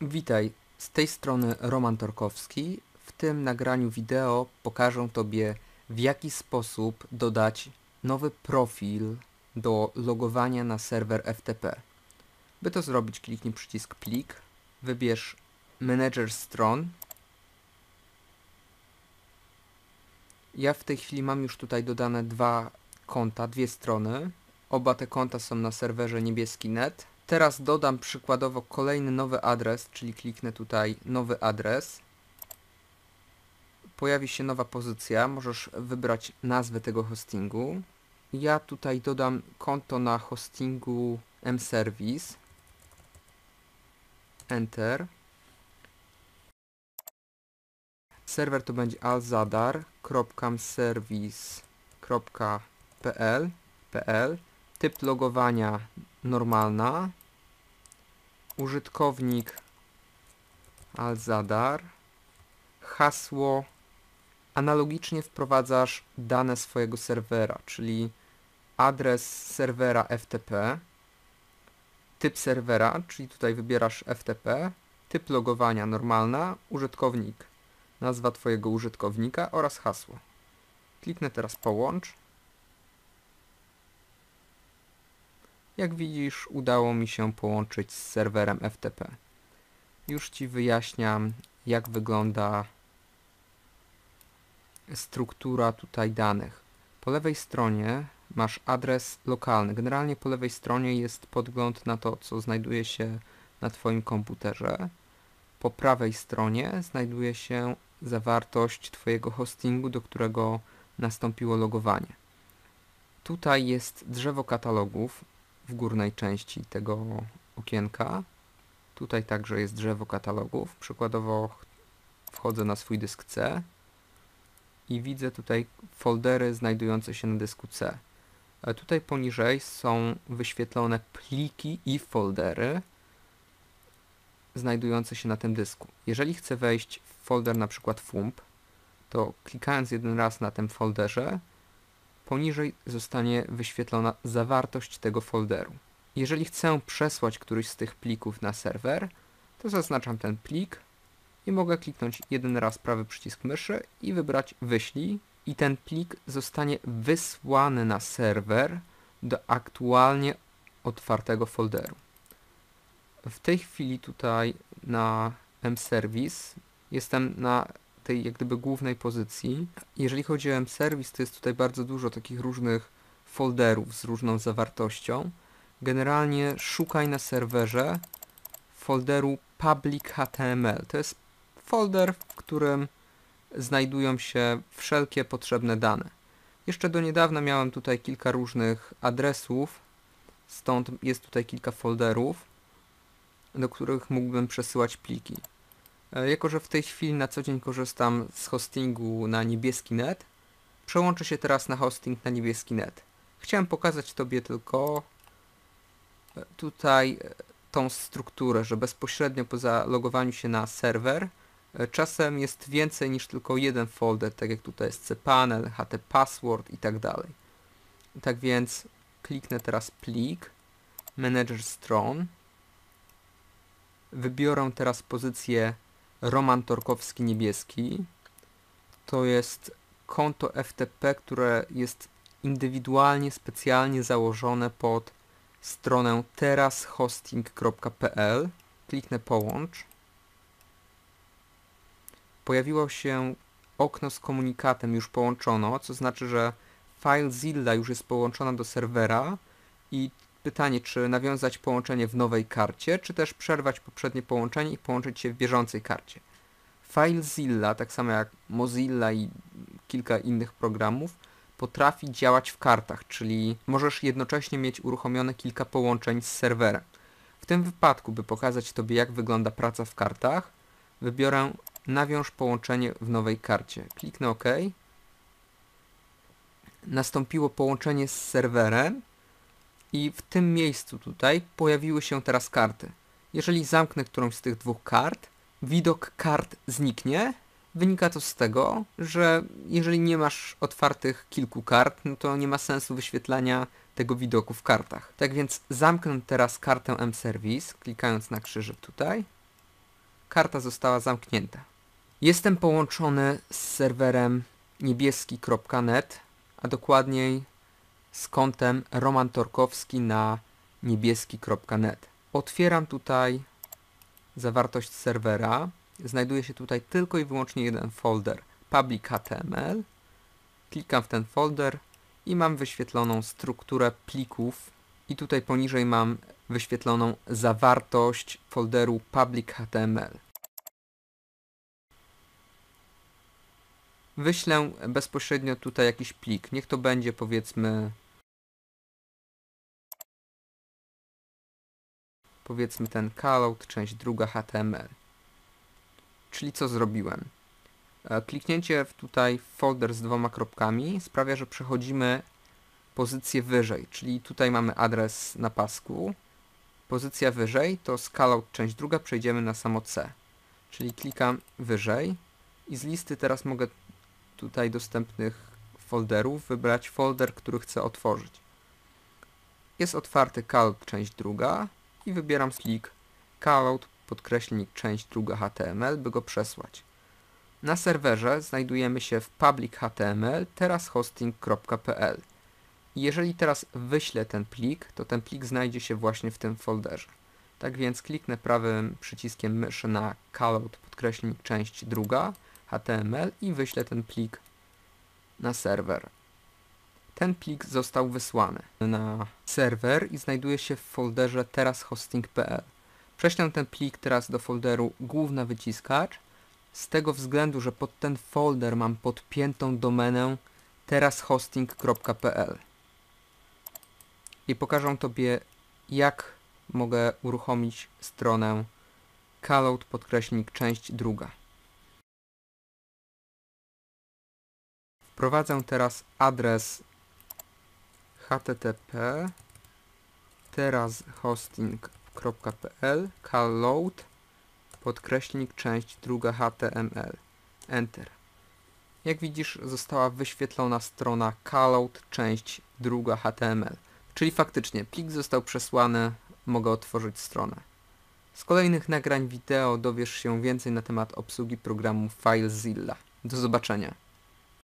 Witaj, z tej strony Roman Torkowski. W tym nagraniu wideo pokażę Tobie w jaki sposób dodać nowy profil do logowania na serwer FTP. By to zrobić kliknij przycisk plik, wybierz Manager stron. Ja w tej chwili mam już tutaj dodane dwa konta, dwie strony. Oba te konta są na serwerze niebieski.net. Teraz dodam przykładowo kolejny nowy adres, czyli kliknę tutaj nowy adres. Pojawi się nowa pozycja, możesz wybrać nazwę tego hostingu. Ja tutaj dodam konto na hostingu mservice. Enter. Serwer to będzie alzadar.mservice.pl pl. Typ logowania normalna. Użytkownik alzadar. Hasło. Analogicznie wprowadzasz dane swojego serwera, czyli adres serwera FTP, typ serwera, czyli tutaj wybierasz FTP, typ logowania normalna, użytkownik, nazwa Twojego użytkownika oraz hasło. Kliknę teraz połącz. Jak widzisz, udało mi się połączyć z serwerem FTP. Już Ci wyjaśniam, jak wygląda struktura tutaj danych. Po lewej stronie masz adres lokalny. Generalnie po lewej stronie jest podgląd na to, co znajduje się na Twoim komputerze. Po prawej stronie znajduje się zawartość Twojego hostingu, do którego nastąpiło logowanie. Tutaj jest drzewo katalogów w górnej części tego okienka. Tutaj także jest drzewo katalogów. Przykładowo wchodzę na swój dysk C i widzę tutaj foldery znajdujące się na dysku C. A tutaj poniżej są wyświetlone pliki i foldery znajdujące się na tym dysku. Jeżeli chcę wejść w folder na przykład FUMP, to klikając jeden raz na tym folderze, poniżej zostanie wyświetlona zawartość tego folderu. Jeżeli chcę przesłać któryś z tych plików na serwer, to zaznaczam ten plik i mogę kliknąć jeden raz prawy przycisk myszy i wybrać wyślij i ten plik zostanie wysłany na serwer do aktualnie otwartego folderu. W tej chwili tutaj na mservice jestem na tej jak gdyby głównej pozycji. Jeżeli chodzi o mservice, to jest tutaj bardzo dużo takich różnych folderów z różną zawartością. Generalnie szukaj na serwerze folderu public HTML. To jest folder, w którym znajdują się wszelkie potrzebne dane. Jeszcze do niedawna miałem tutaj kilka różnych adresów, stąd jest tutaj kilka folderów, do których mógłbym przesyłać pliki. E, jako, że w tej chwili na co dzień korzystam z hostingu na niebieski net, przełączę się teraz na hosting na niebieski net. Chciałem pokazać Tobie tylko e, tutaj e, tą strukturę, że bezpośrednio po zalogowaniu się na serwer Czasem jest więcej niż tylko jeden folder, tak jak tutaj jest cpanel, htpassword i tak dalej. Tak więc kliknę teraz plik, manager stron. Wybiorę teraz pozycję Roman Torkowski niebieski. To jest konto FTP, które jest indywidualnie, specjalnie założone pod stronę terashosting.pl. Kliknę połącz pojawiło się okno z komunikatem już połączono, co znaczy, że FileZilla już jest połączona do serwera i pytanie, czy nawiązać połączenie w nowej karcie, czy też przerwać poprzednie połączenie i połączyć się w bieżącej karcie. FileZilla, tak samo jak Mozilla i kilka innych programów, potrafi działać w kartach, czyli możesz jednocześnie mieć uruchomione kilka połączeń z serwerem. W tym wypadku, by pokazać Tobie jak wygląda praca w kartach, wybiorę nawiąż połączenie w nowej karcie. Kliknę OK. Nastąpiło połączenie z serwerem i w tym miejscu tutaj pojawiły się teraz karty. Jeżeli zamknę którąś z tych dwóch kart, widok kart zniknie. Wynika to z tego, że jeżeli nie masz otwartych kilku kart, no to nie ma sensu wyświetlania tego widoku w kartach. Tak więc zamknę teraz kartę mService, klikając na krzyżyk tutaj karta została zamknięta. Jestem połączony z serwerem niebieski.net, a dokładniej z kontem Roman Torkowski na niebieski.net. Otwieram tutaj zawartość serwera. Znajduje się tutaj tylko i wyłącznie jeden folder public HTML. Klikam w ten folder i mam wyświetloną strukturę plików i tutaj poniżej mam wyświetloną zawartość folderu public HTML. Wyślę bezpośrednio tutaj jakiś plik. Niech to będzie powiedzmy powiedzmy ten callout, część druga HTML. Czyli co zrobiłem? E, kliknięcie w tutaj folder z dwoma kropkami sprawia, że przechodzimy pozycję wyżej, czyli tutaj mamy adres na pasku. Pozycja wyżej to z callout część druga przejdziemy na samo C. Czyli klikam wyżej i z listy teraz mogę tutaj dostępnych folderów wybrać folder, który chcę otworzyć. Jest otwarty callout część druga i wybieram plik callout podkreślnik część druga HTML, by go przesłać. Na serwerze znajdujemy się w public HTML teraz hosting.pl. Jeżeli teraz wyślę ten plik, to ten plik znajdzie się właśnie w tym folderze. Tak więc kliknę prawym przyciskiem myszy na callout podkreślnik część druga HTML i wyślę ten plik na serwer. Ten plik został wysłany na serwer i znajduje się w folderze teraz hosting.pl. Prześlę ten plik teraz do folderu główna wyciskacz z tego względu, że pod ten folder mam podpiętą domenę terashosting.pl i pokażę Tobie jak mogę uruchomić stronę callout podkreśnik część druga. Wprowadzę teraz adres http terashosting.pl callout podkreśnik część druga html enter jak widzisz została wyświetlona strona callout część druga html czyli faktycznie plik został przesłany mogę otworzyć stronę z kolejnych nagrań wideo dowiesz się więcej na temat obsługi programu FileZilla. Do zobaczenia.